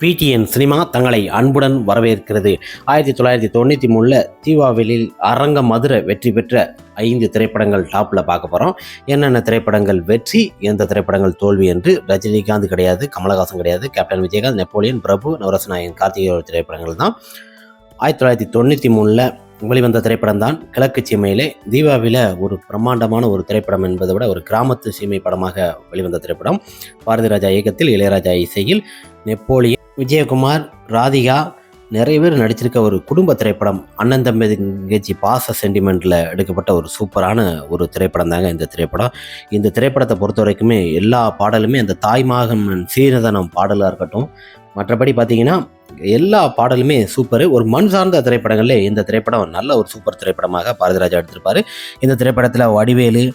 PTN cinema தங்களை அன்புடன் வரவேற்கிறது. ஆயிரத்தி தொள்ளாயிரத்தி தொண்ணூற்றி மூணில் தீபாவளியில் அரங்க மதுரை வெற்றி பெற்ற ஐந்து திரைப்படங்கள் டாப்பில் பார்க்க போகிறோம் என்னென்ன திரைப்படங்கள் வெற்றி எந்த திரைப்படங்கள் தோல்வி என்று ரஜினிகாந்த் கிடையாது கமலஹாசன் கிடையாது கேப்டன் விஜயகாந்த் நெப்போலியன் பிரபு நவரசநாயகன் கார்த்திகேய திரைப்படங்கள் தான். ஆயிரத்தி தொள்ளாயிரத்தி தொண்ணூற்றி மூணில் வெளிவந்த திரைப்படம் தான் கிழக்கு சீமையிலே. தீபாவில ஒரு பிரம்மாண்டமான ஒரு திரைப்படம் என்பதை விட ஒரு கிராமத்து சீமை படமாக வெளிவந்த திரைப்படம். பாரதி ராஜா இயக்கத்தில் இளையராஜா இசையில் நெப்போலியன் விஜயகுமார் ராதிகா நிறைய பேர் நடிச்சிருக்க ஒரு குடும்ப திரைப்படம் அண்ணன் தம்பி பாச சென்டிமெண்ட்டில் எடுக்கப்பட்ட ஒரு சூப்பரான ஒரு திரைப்படம் தாங்க இந்த திரைப்படம். இந்த திரைப்படத்தை பொறுத்த வரைக்குமே எல்லா பாடலுமே அந்த தாய்மாகன் சீனதனம் பாடலாக இருக்கட்டும். மற்றபடி பார்த்தீங்கன்னா எல்லா பாடலுமே சூப்பர் ஒரு மண் சார்ந்த திரைப்படங்கள்ல இந்த திரைப்படம் நல்ல ஒரு சூப்பர் திரைப்படமாக பாரதிராஜா எடுத்திருப்பார். இந்த திரைப்படத்தில் வடிவேலு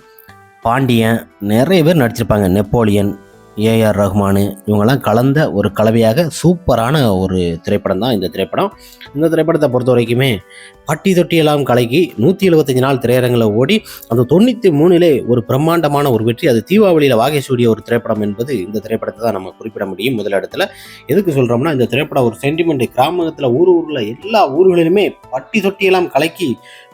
பாண்டியன் நிறைய பேர் நடிச்சிருப்பாங்க. நெப்போலியன் ஏஆர் ரஹ்மானு இவங்கெல்லாம் கலந்த ஒரு கலவையாக சூப்பரான ஒரு திரைப்படம் தான் இந்த திரைப்படம். இந்த திரைப்படத்தை பொறுத்த வரைக்குமே பட்டி தொட்டியெல்லாம் கலக்கி நூற்றி எழுபத்தஞ்சு நாள் திரையரங்கில் ஓடி அந்த தொண்ணூற்றி மூணிலே ஒரு பிரம்மாண்டமான ஒரு வெற்றி அது தீபாவளியில் வாகேசூடிய ஒரு திரைப்படம் என்பது இந்த திரைப்படத்தை தான் நம்ம குறிப்பிட முடியும் முதலிடத்தில் எதுக்கு சொல்கிறோம்னா இந்த திரைப்படம் ஒரு சென்டிமெண்ட் கிராமத்தில் ஊர் ஊரில் எல்லா ஊர்களிலுமே பட்டி தொட்டியெல்லாம் கலக்கி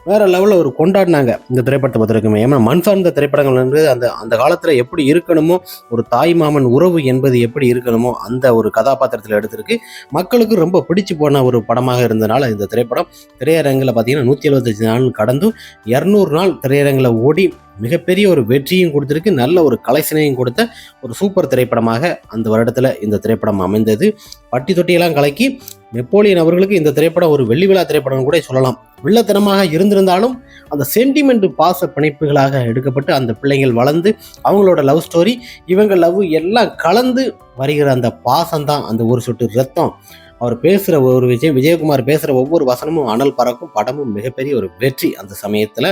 வேற லெவலில் ஒரு கொண்டாடினாங்க இந்த திரைப்படத்தை பொறுத்திருக்குமே ஏன்னா மண் சார்ந்த திரைப்படங்கள் வந்து அந்த அந்த காலத்தில் எப்படி இருக்கணுமோ ஒரு தாய் மாமன் உறவு என்பது எப்படி இருக்கணுமோ அந்த ஒரு கதாபாத்திரத்தில் எடுத்திருக்கு. மக்களுக்கு ரொம்ப பிடிச்சு போன ஒரு படமாக இருந்தனால இந்த திரைப்படம் திரையரங்கில் பார்த்தீங்கன்னா நூற்றி எழுபத்தஞ்சு நாள் கடந்தும் இரநூறு நாள் திரையரங்கில் ஓடி மிகப்பெரிய ஒரு வெற்றியும் கொடுத்துருக்கு. நல்ல ஒரு கலெக்ஷனையும் கொடுத்த ஒரு சூப்பர் திரைப்படமாக அந்த வருடத்தில் இந்த திரைப்படம் அமைந்தது. பட்டி தொட்டியெல்லாம் கலக்கி நெப்போலியன் அவர்களுக்கு இந்த திரைப்படம் ஒரு வெள்ளி விழா திரைப்படம் கூட சொல்லலாம். வில்லத்தனமாக இருந்திருந்தாலும் அந்த சென்டிமெண்ட் பாச பிணைப்புகளாக எடுக்கப்பட்டு அந்த பிள்ளைகள் வளர்ந்து அவங்களோட லவ் ஸ்டோரி இவங்க லவ் எல்லாம் கலந்து வருகிற அந்த பாசம்தான் அந்த ஒரு சொட்டு ரத்தம். அவர் பேசுகிற ஒரு விஜய் விஜயகுமார் பேசுகிற ஒவ்வொரு வசனமும் அனல் பறக்கும் படமும் மிகப்பெரிய ஒரு வெற்றி அந்த சமயத்தில்.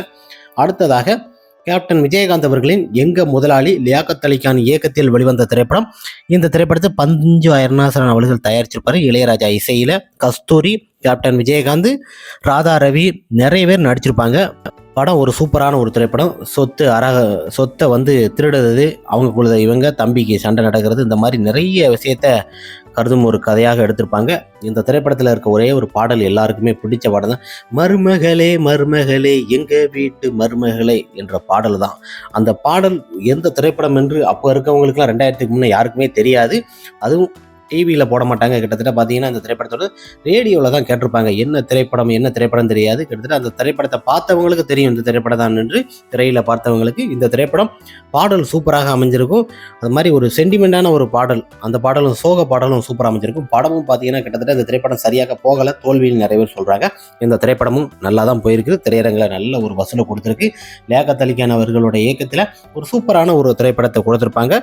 அடுத்ததாக கேப்டன் விஜயகாந்த் அவர்களின் எங்க முதலாளி லியாக்கத் அலிகான் இயக்கத்தில் வெளிவந்த திரைப்படம். இந்த திரைப்படத்தை பஞ்சு அருணாசலன் அவர்கள் தயாரிச்சிருப்பாரு. இளையராஜா இசையில கஸ்தூரி கேப்டன் விஜயகாந்த் ராதா ரவி நிறைய பேர் நடிச்சிருப்பாங்க. படம் ஒரு சூப்பரான ஒரு திரைப்படம். சொத்து அரக சொத்தை வந்து திருடுறது அவங்களுக்குள்ள இவங்க தம்பிக்கு சண்டை நடக்கிறது இந்த மாதிரி நிறைய விஷயத்த கருதும் ஒரு கதையாக எடுத்திருப்பாங்க. இந்த திரைப்படத்தில் இருக்க ஒரே ஒரு பாடல் எல்லாருக்குமே பிடிச்ச பாடல் தான் மருமகளே மருமகளே எங்க வீட்டு மருமகளே என்ற பாடல் தான் அந்த பாடல் எந்த திரைப்படம் என்று அப்போ இருக்கவங்களுக்குலாம் ரெண்டாயிரத்துக்கு முன்னே யாருக்குமே தெரியாது. அதுவும் டிவியில் போட மாட்டாங்க கிட்டத்தட்ட பார்த்தீங்கன்னா அந்த திரைப்படத்தோட ரேடியோவில் தான் கேட்டிருப்பாங்க. என்ன திரைப்படம் என்ன திரைப்படம் தெரியாது. கிட்டத்தட்ட அந்த திரைப்படத்தை பார்த்தவங்களுக்கு தெரியும். இந்த திரைப்படம் தான் என்று திரையில் பார்த்தவங்களுக்கு இந்த திரைப்படம் பாடல் சூப்பராக அமைஞ்சிருக்கும். அது மாதிரி ஒரு சென்டிமெண்டான ஒரு பாடல். அந்த பாடலும் சோக பாடலும் சூப்பராக அமைஞ்சிருக்கும். படமும் பார்த்தீங்கன்னா கிட்டத்தட்ட இந்த திரைப்படம் சரியாக போகலை. தோல்வியில் நிறைய பேர் சொல்கிறாங்க இந்த திரைப்படமும் நல்லா தான் போயிருக்கு திரையரங்கில் நல்ல ஒரு வசூலை கொடுத்துருக்கு. லேகத் அலிகான் அவர்களோட இயக்கத்தில் ஒரு சூப்பரான ஒரு திரைப்படத்தை கொடுத்துருப்பாங்க.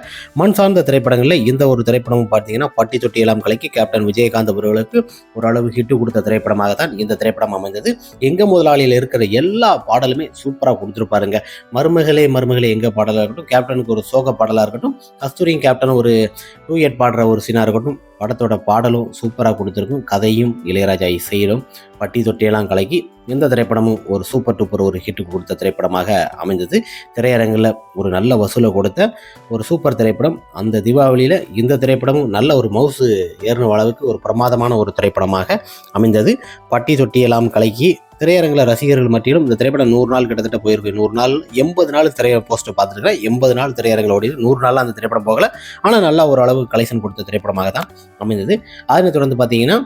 மண் சார்ந்த திரைப்படங்களில் இந்த ஒரு திரைப்படமும் பார்த்தீங்கன்னா பட்டி தொட்டி எல்லாம் கலக்கி கேப்டன் விஜயகாந்த் அவர்களுக்கு ஓரளவு ஹிட்டு கொடுத்த திரைப்படமாக தான் இந்த திரைப்படம் அமைந்தது. எங்க முதலாளியில் இருக்கிற எல்லா பாடலுமே சூப்பராக கொடுத்துருப்பாருங்க. மருமகளே மருமகளே எங்க பாடலாக இருக்கட்டும் கேப்டனுக்கு ஒரு சோக பாடலாக இருக்கட்டும் கஸ்தூரியும் கேப்டன் ஒரு டூ எட் பாடுற ஒரு சீனாக இருக்கட்டும் படத்தோட பாடலும் சூப்பராக கொடுத்துருக்கும். கதையும் இளையராஜா இசையிலும் பட்டி தொட்டியெல்லாம் கலக்கி இந்த திரைப்படமும் ஒரு சூப்பர் டூப்பர் ஒரு ஹிட்டு கொடுத்த திரைப்படமாக அமைந்தது. திரையரங்கில் ஒரு நல்ல வசூலை கொடுத்த ஒரு சூப்பர் திரைப்படம். அந்த தீபாவளியில் இந்த திரைப்படமும் நல்ல ஒரு மவுசு ஏறின அளவுக்கு ஒரு பிரமாதமான ஒரு திரைப்படமாக அமைந்தது. பட்டி தொட்டியெல்லாம் கலக்கி திரையரங்கில் ரசிகர்கள் மத்தியிலும் இந்த திரைப்படம் நூறு நாள் கிட்டத்தட்ட போயிருக்கு. நூறு நாள் எண்பது நாள் திரைய போஸ்ட்டை பார்த்துருக்கேன் எண்பது நாள் திரையரங்கில் ஓடி நூறு நாள் அந்த திரைப்படம் போகல. ஆனால் நல்லா ஓரளவு கலெக்ஷன் கொடுத்த திரைப்படமாக தான் அமைந்தது. அதனை தொடர்ந்து பார்த்தீங்கன்னா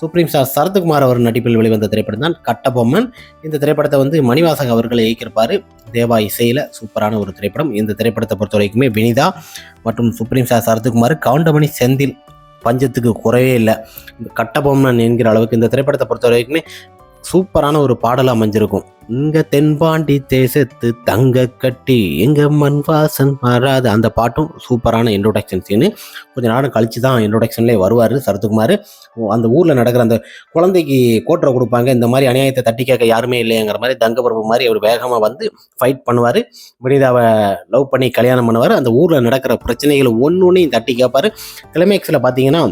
சுப்ரீம் ஸ்டார் சரத்குமார் அவர் நடிப்பில் வெளிவந்த திரைப்படம் தான் கட்டபொம்மன். இந்த திரைப்படத்தை வந்து மணிவாசக அவர்கள் இயக்கியிருப்பார். தேவா இசையில் சூப்பரான ஒரு திரைப்படம். இந்த திரைப்படத்தை பொறுத்த வரைக்குமே வினிதா மற்றும் சுப்ரீம் ஸ்டார் சரத்குமார் கவுண்டமணி செந்தில் பஞ்சத்துக்கு குறையே இல்லை. கட்டபொம்மன் என்கிற அளவுக்கு இந்த திரைப்படத்தை பொறுத்த வரைக்குமே சூப்பரான ஒரு பாடல் அமைஞ்சிருக்கும். இங்க தென்பாண்டி தேசத்து தங்க கட்டி எங்க மண் வாசன் மாறாது. அந்த பாட்டும் சூப்பரான இன்ட்ரோடக்ஷன் சீனு கொஞ்சம் நேரம் கழிச்சு தான் இன்ட்ரோடக்ஷன்லேயே வருவார் சரத்குமார். அந்த ஊரில் நடக்கிற அந்த குழந்தைக்கு கோட்டரை கொடுப்பாங்க. இந்த மாதிரி அநியாயத்தை தட்டி கேட்க யாருமே இல்லைங்கிற மாதிரி தங்கப்பிரபு மாதிரி அவர் வேகமாக வந்து ஃபைட் பண்ணுவார். வினிதாவை லவ் பண்ணி கல்யாணம் பண்ணுவார். அந்த ஊரில் நடக்கிற பிரச்சனைகளை ஒன்று ஒன்றையும் தட்டி கேட்பார். கிளைமேக்ஸில் பார்த்தீங்கன்னா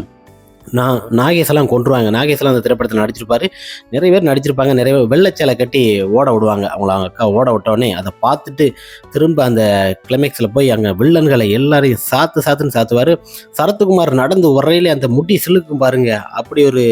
நான் நாகேஷெல்லாம் கொண்டுருவாங்க நாகேஷெல்லாம் அந்த திரைப்படத்தில் நடிச்சிருப்பாரு. நிறைய பேர் நடிச்சிருப்பாங்க. நிறைய பேர் வெள்ளச்சேலை கட்டி ஓட விடுவாங்க. அவங்கள அவங்க அக்கா ஓட விட்டோடனே அதை பார்த்துட்டு திரும்ப அந்த கிளைமேக்ஸில் போய் அங்கே வில்லன்களை எல்லாரையும் சாத்து சாத்துன்னு சாத்துவார். சரத்குமார் நடந்து உரையிலே அந்த முட்டி சிலுக்கும் பாருங்க. அப்படி ஒரு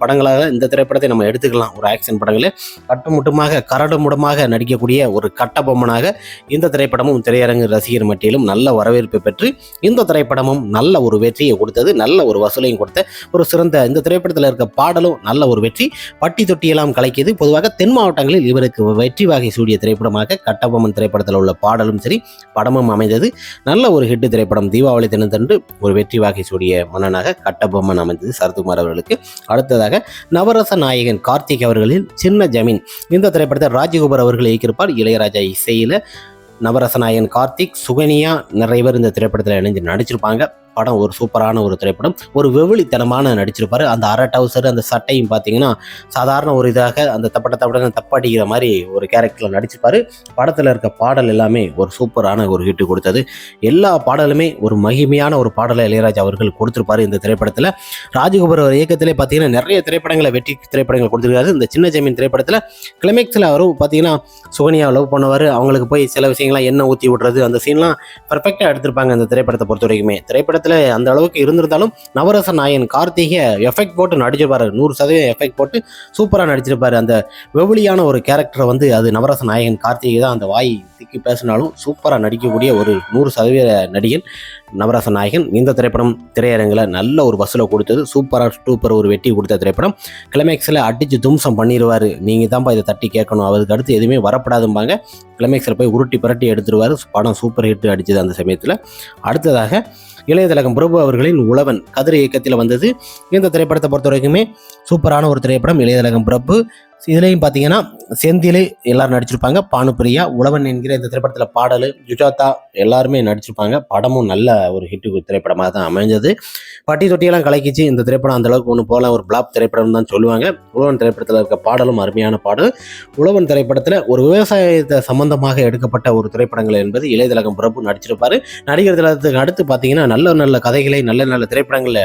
படங்களாக இந்த திரைப்படத்தை நம்ம எடுத்துக்கலாம். ஒரு ஆக்ஷன் படங்களே. கட்டுமுட்டுமாக கரடுமுடமாக நடிக்கக்கூடிய ஒரு கட்டபொம்மனாக இந்த திரைப்படமும் திரையரங்கு ரசிகர் மட்டியிலும் நல்ல வரவேற்பை பெற்று இந்த திரைப்படமும் நல்ல ஒரு வெற்றியை கொடுத்தது நல்ல ஒரு வசூலையும் கொடுத்த ஒரு சிறந்த இந்த திரைப்படத்தில் இருக்க பாடலும் நல்ல ஒரு வெற்றி. பட்டி தொட்டியெல்லாம் கலைக்கியது. பொதுவாக தென் மாவட்டங்களில் இவருக்கு வெற்றி வகை சூடிய திரைப்படமாக கட்டபொம்மன் திரைப்படத்தில் உள்ள பாடலும் சரி படமும் அமைந்தது. நல்ல ஒரு ஹிட் திரைப்படம் தீபாவளி தினத்தன்று ஒரு வெற்றி வகை சூடிய மன்னனாக கட்டபொம்மன் அமைந்தது சரத்குமார் அவர்களுக்கு. அடுத்ததாக நவரச நாயகன் கார்த்திக் அவர்களின் சின்ன ஜமீன். இந்த திரைப்படத்தை ராஜகோபர் அவர்கள் இயக்கியிருப்பார். இளையராஜா இசையில் நவரசநாயகன் கார்த்திக் சுகனியா நிறைய பேர் இந்த திரைப்படத்தில் இணைஞ்சு நடிச்சிருப்பாங்க. படம் ஒரு சூப்பரான ஒரு திரைப்படம். ஒரு வெவுளித்தனமான நடிச்சிருப்பாரு. அந்த அரை டவுசர் அந்த சட்டையும் பார்த்தீங்கன்னா சாதாரண ஒரு இதாக அந்த தப்பட்ட தப்பட தப்படிக்கிற மாதிரி ஒரு கேரக்டரில் நடிச்சிருப்பாரு. படத்தில் இருக்க பாடல் எல்லாமே ஒரு சூப்பரான ஒரு ஹிட்டு கொடுத்தது. எல்லா பாடலுமே ஒரு மகிமையான ஒரு பாடலை இளையராஜா அவர்கள் கொடுத்திருப்பாரு இந்த திரைப்படத்தில். ராஜகோபுர இயக்கத்திலே பார்த்தீங்கன்னா நிறைய திரைப்படங்களை வெற்றி திரைப்படங்கள் கொடுத்துருக்காரு. இந்த சின்ன ஜமீன் திரைப்படத்தில் கிளைமேக்ஸில் அவரும் பார்த்தீங்கன்னா சுகனியா லவ் பண்ணுவார். அவங்களுக்கு போய் சில விஷயங்கள்லாம் எண்ணெய் ஊற்றி விடுறது அந்த சீன்லாம் பர்ஃபெக்டாக எடுத்திருப்பாங்க அந்த திரைப்படத்தை பொறுத்த வரைக்குமே. படத்தில் அந்த அளவுக்கு இருந்திருந்தாலும் நவரச நாயன் கார்த்திகை எஃபெக்ட் போட்டு நடிச்சிருப்பார். நூறு சதவீதம் எஃபெக்ட் போட்டு சூப்பராக நடிச்சிருப்பாரு. அந்த வெவுளியான ஒரு கேரக்டரை வந்து அது நவரச நாயகன் கார்த்திகை தான் அந்த வாய் திக்கி பேசினாலும் சூப்பராக நடிக்கக்கூடிய ஒரு நூறு சதவீத நடிகன் நவரச நாயகன். இந்த திரைப்படம் திரையரங்கில் நல்ல ஒரு வசூலை கொடுத்தது. சூப்பராக சூப்பர் ஒரு வெட்டி கொடுத்த திரைப்படம். கிளைமேக்ஸில் அடித்து தும்சம் பண்ணிடுவார் நீங்கள் தான்ப்பா இதை தட்டி கேட்கணும். அவருக்கு அடுத்து எதுவுமே வரப்படாதும்பாங்க. கிளைமேக்ஸில் போய் உருட்டி புரட்டி எடுத்துருவார். படம் சூப்பர் ஹிட் அடித்தது அந்த சமயத்தில். அடுத்ததாக இளையதழகம் பிரபு அவர்களின் உழவன் கதிர் இயக்கத்தில் வந்தது. இந்த திரைப்படத்தை பொறுத்த வரைக்குமே சூப்பரான ஒரு திரைப்படம் இளையதலகம் பிரபு. இதுலேயும் பார்த்தீங்கன்னா செந்தில் எல்லாரும் நடிச்சிருப்பாங்க. பானுப்பிரியா உழவன் என்கிற இந்த திரைப்படத்தில் பாடல் ஜுஜாதா எல்லாருமே நடிச்சிருப்பாங்க. படமும் நல்ல ஒரு ஹிட்டு திரைப்படமாக தான் அமைஞ்சது. பட்டி தொட்டியெல்லாம் கலக்கிச்சு இந்த திரைப்படம் அந்தளவுக்கு ஒன்று போல ஒரு பிளாப் திரைப்படம் தான் சொல்லுவாங்க. உழவன் திரைப்படத்தில் இருக்க பாடலும் அருமையான பாடல். உழவன் திரைப்படத்தில் ஒரு விவசாயத்தை சம்பந்தமாக எடுக்கப்பட்ட ஒரு திரைப்படங்கள் என்பது இளையதிலகம் பிரபு நடிச்சிருப்பார். நடிகர் திலகத்துக்கு அடுத்து பார்த்தீங்கன்னா நல்ல நல்ல கதைகளை நல்ல நல்ல திரைப்படங்களில்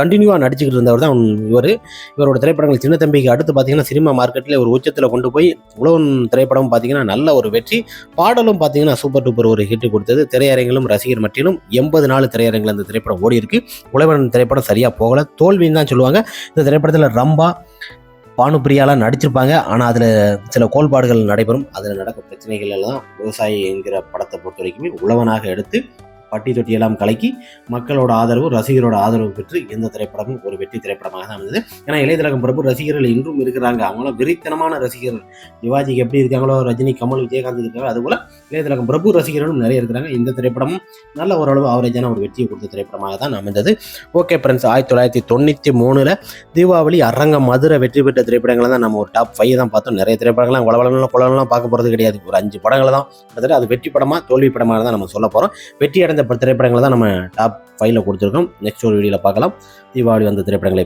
கண்டினியூவாக நடிச்சுக்கிட்டு இருந்தவர் தான் இவர். இவரோட திரைப்படங்கள் சின்ன தம்பிக்கு அடுத்து பார்த்தீங்கன்னா சினிமா மார்க்கெட்டில் ஒரு உச்சத்தில் கொண்டு போய் உழவன் திரைப்படம் பார்த்தீங்கன்னா நல்ல ஒரு வெற்றி. பாடலும் பார்த்தீங்கன்னா சூப்பர் டூப்பர் ஒரு ஹிட் கொடுத்தது. திரையரங்கிலும் ரசிகர் மட்டிலும் எண்பது நாள் திரையரங்கில் இந்த திரைப்படம் ஓடி இருக்கு. உழவன் திரைப்படம் சரியாக போகலை. தோல்வின்னு தான் சொல்லுவாங்க. இந்த திரைப்படத்தில் ரம்பா பானுப்பிரியாலாம் நடிச்சிருப்பாங்க. ஆனால் அதில் சில கோல்பாடுகள் நடைபெறும். அதில் நடக்கும் பிரச்சனைகள் எல்லாம் விவசாயி என்கிற படத்தை பொறுத்த வரைக்குமே உழவனாக எடுத்து பட்டி தொட்டியெல்லாம் கலக்கி மக்களோட ஆதரவு ரசிகரோட ஆதரவு பெற்று இந்த திரைப்படமும் ஒரு வெற்றி திரைப்படமாக தான் இருந்தது. ஏன்னா இளையதளகம் பிரபு ரசிகர்கள் இன்றும் இருக்கிறாங்க. அவங்களாம் விரித்தனமான ரசிகர்கள். சிவாஜிக்கு எப்படி இருக்காங்களோ ரஜினி கமல் விஜயகாந்த் இருக்காங்க. அதுபோல் இளையதிலகம் பிரபு ரசிகர்களும் நிறைய இருக்கிறாங்க. இந்த திரைப்படமும் நல்ல ஓரளவு ஆவரேஜான ஒரு வெற்றியை கொடுத்த திரைப்படமாக தான் அமைந்தது. ஓகே ஃப்ரெண்ட்ஸ் ஆயிரத்தி தொள்ளாயிரத்தி தொண்ணூற்றி மூணில் தீபாவளி அரங்க மதுரை வெற்றி பெற்ற திரைப்படங்களை தான் நம்ம ஒரு டாப் ஃபைவ் தான் பார்த்தோம். நிறைய திரைப்படங்கள்லாம் குளவளம்லாம் குளவலாம் பார்க்க போகிறது கிடையாது. ஒரு அஞ்சு படங்களை தான். கிட்டத்தட்ட அது வெற்றி படமாக தோல்வி படமாக தான் நம்ம சொல்ல போகிறோம் வெற்றி அடைந்த திரைப்படங்களை தான் நம்ம டாப் ஃபைவ்ல கொடுத்துருக்கோம். நெக்ஸ்ட் ஒரு வீடியோவில் பார்க்கலாம். தீபாவளி வந்த திரைப்படங்களை